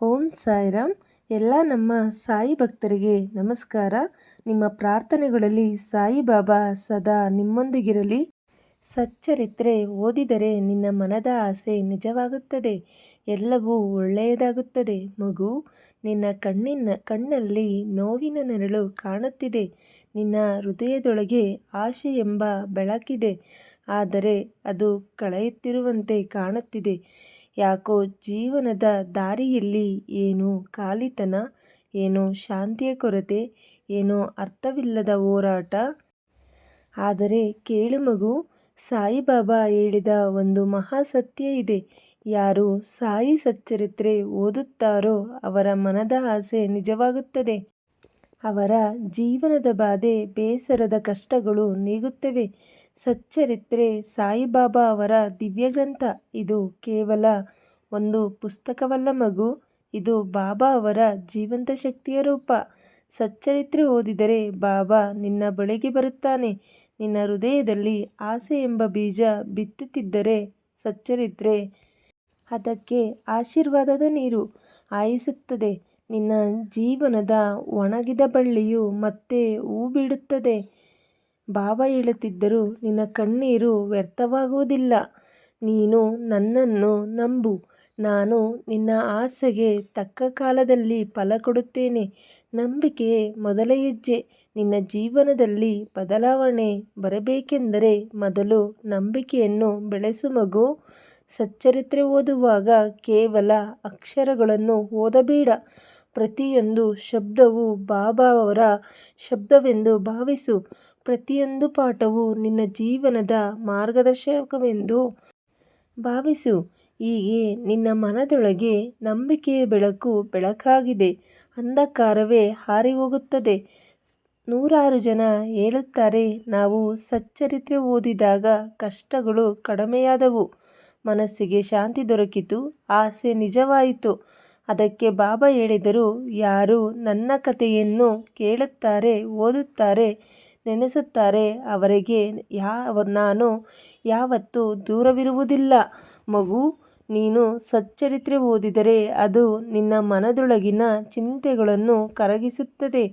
ಓಂ ಸಾಯಿರಾಮ್ ಎಲ್ಲ ನಮ್ಮ ಸಾಯಿ ಭಕ್ತರಿಗೆ ನಮಸ್ಕಾರ. ನಿಮ್ಮ ಪ್ರಾರ್ಥನೆಗಳಲ್ಲಿ ಸಾಯಿಬಾಬಾ ಸದಾ ನಿಮ್ಮೊಂದಿಗಿರಲಿ. ಸಚ್ಚರಿತ್ರೆ ಓದಿದರೆ ನಿನ್ನ ಮನದ ಆಸೆ ನಿಜವಾಗುತ್ತದೆ. ಎಲ್ಲವೂ ಒಳ್ಳೆಯದಾಗುತ್ತದೆ. ಮಗು, ನಿನ್ನ ಕಣ್ಣಿನ, ಕಣ್ಣಲ್ಲಿ ನೋವಿನ ನೆರಳು ಕಾಣುತ್ತಿದೆ. ನಿನ್ನ ಹೃದಯದೊಳಗೆ ಆಶೆ ಎಂಬ ಬೆಳಕಿದೆ. ಆದರೆ ಅದು ಕಳೆಯುತ್ತಿರುವಂತೆ ಕಾಣುತ್ತಿದೆ. ಯಾಕೋ ಜೀವನದ ದಾರಿಯಲ್ಲಿ ಏನೋ ಖಾಲಿತನ ಏನೋ ಶಾಂತಿಯ ಕೊರತೆ, ಏನೋ ಅರ್ಥವಿಲ್ಲದ ಹೋರಾಟ. ಆದರೆ ಕೇಳು ಮಗು, ಸಾಯಿಬಾಬಾ ಹೇಳಿದ ಒಂದು ಮಹಾಸತ್ಯ ಇದೆ. ಯಾರು ಸಾಯಿ ಸಚ್ಚರಿತ್ರೆ ಓದುತ್ತಾರೋ ಅವರ ಮನದ ಆಸೆ ನಿಜವಾಗುತ್ತದೆ. ಅವರ ಜೀವನದ ಬಾಧೆ, ಬೇಸರದ ಕಷ್ಟಗಳು ನೀಗುತ್ತವೆ. ಸಚ್ಚರಿತ್ರೆ ಸಾಯಿಬಾಬಾ ಅವರ ದಿವ್ಯಗ್ರಂಥ. ಇದು ಕೇವಲ ಒಂದು ಪುಸ್ತಕವಲ್ಲ ಮಗು, ಇದು ಬಾಬಾ ಅವರ ಜೀವಂತ ಶಕ್ತಿಯ ರೂಪ. ಸಚ್ಚರಿತ್ರೆ ಓದಿದರೆ ಬಾಬಾ ನಿನ್ನ ಬಳಿಗೆ ಬರುತ್ತಾನೆ. ನಿನ್ನ ಹೃದಯದಲ್ಲಿ ಆಸೆ ಎಂಬ ಬೀಜ ಬಿತ್ತುತ್ತಿದ್ದರೆ ಸಚ್ಚರಿತ್ರೆ ಅದಕ್ಕೆ ಆಶೀರ್ವಾದದ ನೀರು ಆಯಿಸುತ್ತದೆ ನಿನ್ನ ಜೀವನದ ಒಣಗಿದ ಬಳ್ಳಿಯು ಮತ್ತೆ ಹೂ ಬಿಡುತ್ತದೆ. ಬಾಬಾ ಹೇಳುತ್ತಿದ್ದರೂ ನಿನ್ನ ಕಣ್ಣೀರು ವ್ಯರ್ಥವಾಗುವುದಿಲ್ಲ. ನೀನು ನನ್ನನ್ನು ನಂಬು. ನಾನು ನಿನ್ನ ಆಸೆಗೆ ತಕ್ಕ ಕಾಲದಲ್ಲಿ ಫಲ ಕೊಡುತ್ತೇನೆ. ನಂಬಿಕೆ ಮೊದಲ ಹೆಜ್ಜೆ. ನಿನ್ನ ಜೀವನದಲ್ಲಿ ಬದಲಾವಣೆ ಬರಬೇಕೆಂದರೆ ಮೊದಲು ನಂಬಿಕೆಯನ್ನು ಬೆಳೆಸು ಮಗು. ಸಚ್ಚರಿತ್ರೆ ಓದುವಾಗ ಕೇವಲ ಅಕ್ಷರಗಳನ್ನು ಓದಬೇಡ. ಪ್ರತಿಯೊಂದು ಶಬ್ದವು ಬಾಬಾ ಅವರ ಶಬ್ದವೆಂದು ಭಾವಿಸು. ಪ್ರತಿಯೊಂದು ಪಾಠವು ನಿನ್ನ ಜೀವನದ ಮಾರ್ಗದರ್ಶಕವೆಂದು ಭಾವಿಸು. ಹೀಗೆ ನಿನ್ನ ಮನದೊಳಗೆ ನಂಬಿಕೆಯ ಬೆಳಕು ಬೆಳಕಾಗಿದೆ. ಅಂಧಕಾರವೇ ಹಾರಿಹೋಗುತ್ತದೆ. ನೂರಾರು ಜನ ಹೇಳುತ್ತಾರೆ, ನಾವು ಸಚ್ಚರಿತ್ರೆ ಓದಿದಾಗ ಕಷ್ಟಗಳು ಕಡಿಮೆಯಾದವು. ಮನಸ್ಸಿಗೆ ಶಾಂತಿ ದೊರಕಿತು, ಆಸೆ ನಿಜವಾಯಿತು. ಅದಕ್ಕೆ ಬಾಬಾ ಹೇಳಿದರು, ಯಾರು ನನ್ನ ಕಥೆಯನ್ನು ಕೇಳುತ್ತಾರೆ, ಓದುತ್ತಾರೆ ನೆನೆಸುತ್ತಾರೆ. ಅವರಿಗೆ ಯಾವ ನಾನು ಯಾವತ್ತೂ ದೂರವಿರುವುದಿಲ್ಲ. ಮಗು, ನೀನು ಸಚ್ಚರಿತ್ರೆ ಓದಿದರೆ ಅದು ನಿನ್ನ ಮನದೊಳಗಿನ ಚಿಂತೆಗಳನ್ನು ಕರಗಿಸುತ್ತದೆ.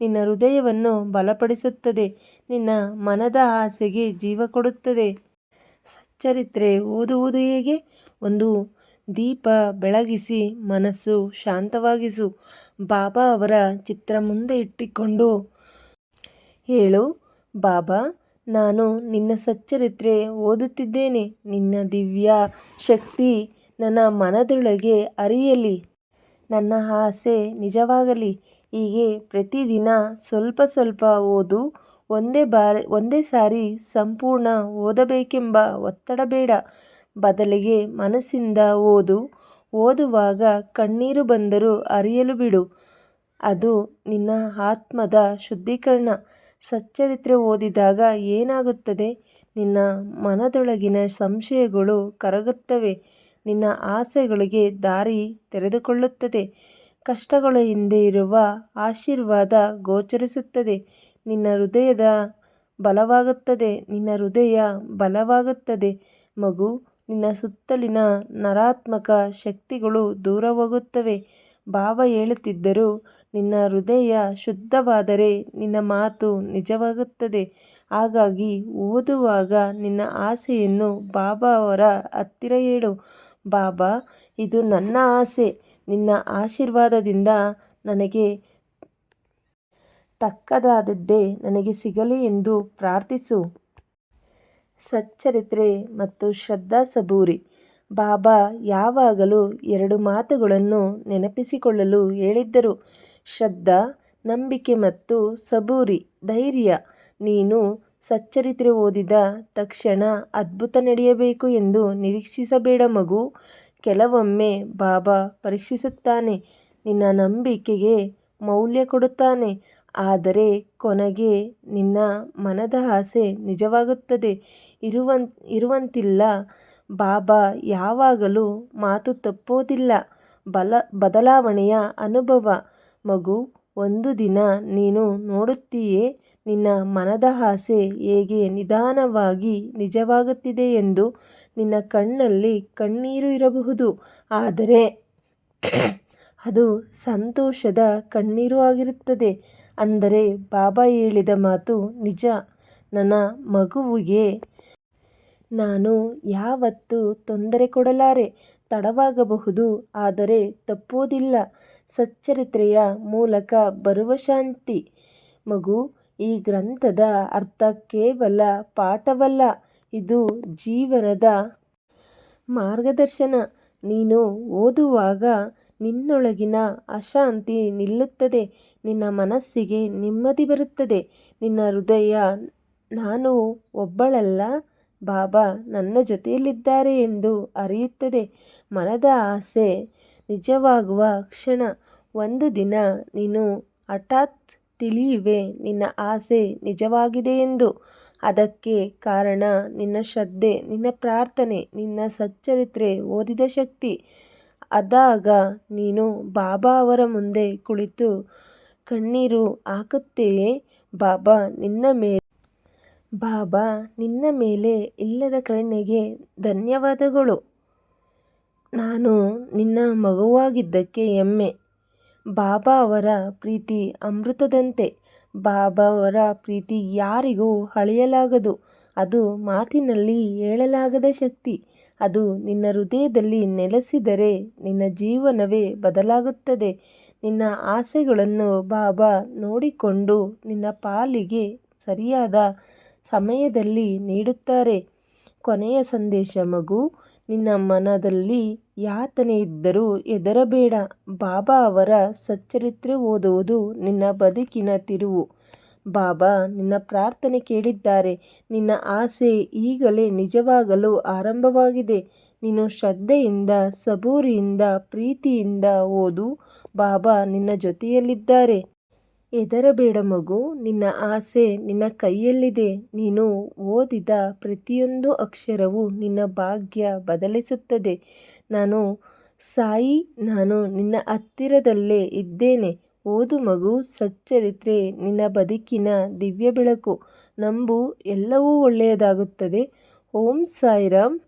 ನಿನ್ನ ಹೃದಯವನ್ನು ಬಲಪಡಿಸುತ್ತದೆ. ನಿನ್ನ ಮನದ ಆಸೆಗೆ ಜೀವ ಕೊಡುತ್ತದೆ. ಸಚ್ಚರಿತ್ರೆ ಓದುವುದು ಹೇಗೆ? ಒಂದು ದೀಪ ಬೆಳಗಿಸಿ ಮನಸ್ಸು ಶಾಂತವಾಗಿಸು. ಬಾಬಾ ಅವರ ಚಿತ್ರ ಮುಂದೆ ಇಟ್ಟುಕೊಂಡು ಹೇಳು, ಬಾಬಾ, ನಾನು ನಿನ್ನ ಸಚ್ಚರಿತ್ರೆ ಓದುತ್ತಿದ್ದೇನೆ. ನಿನ್ನ ದಿವ್ಯ ಶಕ್ತಿ ನನ್ನ ಮನದೊಳಗೆ ಅರಿಯಲಿ. ನನ್ನ ಆಸೆ ನಿಜವಾಗಲಿ. ಹೀಗೆ ಪ್ರತಿದಿನ ಸ್ವಲ್ಪ ಸ್ವಲ್ಪ ಓದು. ಒಂದೇ ಬಾರಿ, ಒಂದೇ ಸಾರಿ ಸಂಪೂರ್ಣ ಓದಬೇಕೆಂಬ ಒತ್ತಡ ಬೇಡ. ಬದಲಿಗೆ ಮನಸ್ಸಿಂದ ಓದು. ಓದುವಾಗ ಕಣ್ಣೀರು ಬಂದರೂ ಅರಿಯಲು ಬಿಡು. ಅದು ನಿನ್ನ ಆತ್ಮದ ಶುದ್ಧೀಕರಣ. ಸಚ್ಚರಿತ್ರೆ ಓದಿದಾಗ ಏನಾಗುತ್ತದೆ? ನಿನ್ನ ಮನದೊಳಗಿನ ಸಂಶಯಗಳು ಕರಗುತ್ತವೆ. ನಿನ್ನ ಆಸೆಗಳಿಗೆ ದಾರಿ ತೆರೆದುಕೊಳ್ಳುತ್ತದೆ. ಕಷ್ಟಗಳ ಹಿಂದೆ ಇರುವ ಆಶೀರ್ವಾದ ಗೋಚರಿಸುತ್ತದೆ. ನಿನ್ನ ಹೃದಯದ ಬಲವಾಗುತ್ತದೆ. ನಿನ್ನ ಹೃದಯ ಬಲವಾಗುತ್ತದೆ. ಮಗು, ನಿನ್ನ ಸುತ್ತಲಿನ ನರಾತ್ಮಕ ಶಕ್ತಿಗಳು ದೂರ ಹೋಗುತ್ತವೆ. ಬಾಬಾ ಹೇಳುತ್ತಿದ್ದರು, ನಿನ್ನ ಹೃದಯ ಶುದ್ಧವಾದರೆ ನಿನ್ನ ಮಾತು ನಿಜವಾಗುತ್ತದೆ. ಹಾಗಾಗಿ ಓದುವಾಗ ನಿನ್ನ ಆಸೆಯನ್ನು ಬಾಬಾ ಅವರ ಹತ್ತಿರ ಹೇಳು. ಬಾಬಾ, ಇದು ನನ್ನ ಆಸೆ. ನಿನ್ನ ಆಶೀರ್ವಾದದಿಂದ ನನಗೆ ತಕ್ಕದಾದದ್ದೇ ನನಗೆ ಸಿಗಲಿ ಎಂದು ಪ್ರಾರ್ಥಿಸು. ಸಚ್ಚರಿತ್ರೆ ಮತ್ತು ಶ್ರದ್ಧಾ ಸಬೂರಿ ಬಾಬಾ ಯಾವಾಗಲೂ ಎರಡು ಮಾತುಗಳನ್ನು ನೆನಪಿಸಿಕೊಳ್ಳಲು ಹೇಳಿದ್ದರು. ಶ್ರದ್ಧಾ, ನಂಬಿಕೆ ಮತ್ತು ಸಬೂರಿ, ಧೈರ್ಯ. ನೀನು ಸಚ್ಚರಿತ್ರೆ ಓದಿದ ತಕ್ಷಣ ಅದ್ಭುತ ನಡೆಯಬೇಕು ಎಂದು ನಿರೀಕ್ಷಿಸಬೇಡ ಮಗು. ಕೆಲವೊಮ್ಮೆ ಬಾಬಾ ಪರೀಕ್ಷಿಸುತ್ತಾನೆ, ನಿನ್ನ ನಂಬಿಕೆಗೆ ಮೌಲ್ಯ ಕೊಡುತ್ತಾನೆ. ಆದರೆ ಕೊನೆಗೆ ನಿನ್ನ ಮನದ ಆಸೆ ನಿಜವಾಗುತ್ತದೆ. ಇರುವಂ ಇರುವಂತಿಲ್ಲ. ಬಾಬಾ, ಯಾವಾಗಲೂ ಮಾತು ತಪ್ಪೋದಿಲ್ಲ. ಬಲ, ಬದಲಾವಣೆಯ ಅನುಭವ. ಮಗು, ಒಂದು ದಿನ ನೀನು ನೋಡುತ್ತೀಯೇ? ನಿನ್ನ ಮನದ ಆಸೆ ಹೇಗೆ ನಿಧಾನವಾಗಿ ನಿಜವಾಗುತ್ತಿದೆ ಎಂದು ನಿನ್ನ ಕಣ್ಣಲ್ಲಿ ಕಣ್ಣೀರು ಇರಬಹುದು. ಆದರೆ ಅದು ಸಂತೋಷದ ಕಣ್ಣೀರು ಆಗಿರುತ್ತದೆ. ಅಂದರೆ ಬಾಬಾ ಹೇಳಿದ ಮಾತು ನಿಜ. ನನ್ನ ಮಗುವಿಗೆ ನಾನು ಯಾವತ್ತೂ ತೊಂದರೆ ಕೊಡಲಾರೆ, ತಡವಾಗಬಹುದು, ಆದರೆ ತಪ್ಪುವುದಿಲ್ಲ ಸಚ್ಚರಿತ್ರೆಯ ಮೂಲಕ ಬರುವ ಶಾಂತಿ. ಮಗು, ಈ ಗ್ರಂಥದ ಅರ್ಥ ಕೇವಲ ಪಾಠವಲ್ಲ, ಇದು ಜೀವನದ ಮಾರ್ಗದರ್ಶನ. ನೀನು ಓದುವಾಗ ನಿನ್ನೊಳಗಿನ ಅಶಾಂತಿ ನಿಲ್ಲುತ್ತದೆ, ನಿನ್ನ ಮನಸ್ಸಿಗೆ ನೆಮ್ಮದಿ ಬರುತ್ತದೆ. ನಿನ್ನ ಹೃದಯ, ನಾನು ಒಬ್ಬಳಲ್ಲ ಬಾಬಾ ನನ್ನ ಜೊತೆಯಲ್ಲಿದ್ದಾರೆ ಎಂದು ಅರಿಯುತ್ತದೆ. ಮನದ ಆಸೆ ನಿಜವಾಗುವ ಕ್ಷಣ, ಒಂದು ದಿನ ನೀನು ಹಠಾತ್ ತಿಳಿಯುವೆ, ನಿನ್ನ ಆಸೆ ನಿಜವಾಗಿದೆ ಎಂದು. ಅದಕ್ಕೆ ಕಾರಣ ನಿನ್ನ ಶ್ರದ್ಧೆ, ನಿನ್ನ ಪ್ರಾರ್ಥನೆ, ನಿನ್ನ ಸಚ್ಚರಿತ್ರೆ ಓದಿದ ಶಕ್ತಿ. ಅದಾಗ ನೀನು ಬಾಬಾ ಅವರ ಮುಂದೆ ಕುಳಿತು ಕಣ್ಣೀರು ಹಾಕುತ್ತೆಯೇ, ಬಾಬಾ ನಿನ್ನ ಮೇಲೆ ಬಾಬಾ, ನಿನ್ನ ಮೇಲೆ ಇಲ್ಲದ ಕರುಣೆಗೆ ಧನ್ಯವಾದಗಳು. ನಾನು ನಿನ್ನ ಮಗುವಾಗಿದ್ದಕ್ಕೆ ಹೆಮ್ಮೆ ಬಾಬಾ ಅವರ ಪ್ರೀತಿ ಅಮೃತದಂತೆ. ಬಾಬಾ ಅವರ ಪ್ರೀತಿ ಯಾರಿಗೂ ಅಳೆಯಲಾಗದು. ಅದು ಮಾತಿನಲ್ಲಿ ಹೇಳಲಾಗದ ಶಕ್ತಿ. ಅದು ನಿನ್ನ ಹೃದಯದಲ್ಲಿ ನೆಲೆಸಿದರೆ ನಿನ್ನ ಜೀವನವೇ ಬದಲಾಗುತ್ತದೆ. ನಿನ್ನ ಆಸೆಗಳನ್ನು ಬಾಬಾ ನೋಡಿಕೊಂಡು ನಿನ್ನ ಪಾಲಿಗೆ ಸರಿಯಾದ ಸಮಯದಲ್ಲಿ ನೀಡುತ್ತಾರೆ. ಕೊನೆಯ ಸಂದೇಶ, ಮಗು, ನಿನ್ನ ಮನದಲ್ಲಿ ಯಾತನೆ ಇದ್ದರೂ ಎದರಬೇಡ ಬಾಬಾ ಅವರ ಸಚ್ಚರಿತ್ರೆ ಓದುವುದು ನಿನ್ನ ಬದುಕಿನ ತಿರುವು. ಬಾಬಾ ನಿನ್ನ ಪ್ರಾರ್ಥನೆ ಕೇಳಿದ್ದಾರೆ. ನಿನ್ನ ಆಸೆ ಈಗಲೇ ನಿಜವಾಗಲು ಆರಂಭವಾಗಿದೆ. ನೀನು ಶ್ರದ್ಧೆಯಿಂದ, ಸಬೂರಿಯಿಂದ, ಪ್ರೀತಿಯಿಂದ ಓದು. ಬಾಬಾ ನಿನ್ನ ಜೊತೆಯಲ್ಲಿದ್ದಾರೆ. ಹೆದರಬೇಡ ಮಗು. ನಿನ್ನ ಆಸೆ ನಿನ್ನ ಕೈಯಲ್ಲಿದೆ. ನೀನು ಓದಿದ ಪ್ರತಿಯೊಂದು ಅಕ್ಷರವು ನಿನ್ನ ಭಾಗ್ಯ ಬದಲಿಸುತ್ತದೆ. ನಾನು ಸಾಯಿ, ನಾನು ನಿನ್ನ ಹತ್ತಿರದಲ್ಲೇ ಇದ್ದೇನೆ. ಓದು ಮಗು, ಸಚ್ಚರಿತ್ರೆ ನಿನ್ನ ಬದುಕಿನ ದಿವ್ಯ ಬೆಳಕು. ನಂಬು ಎಲ್ಲವೂ ಒಳ್ಳೆಯದಾಗುತ್ತದೆ. ಓಂ ಸಾಯಿರಾಮ್.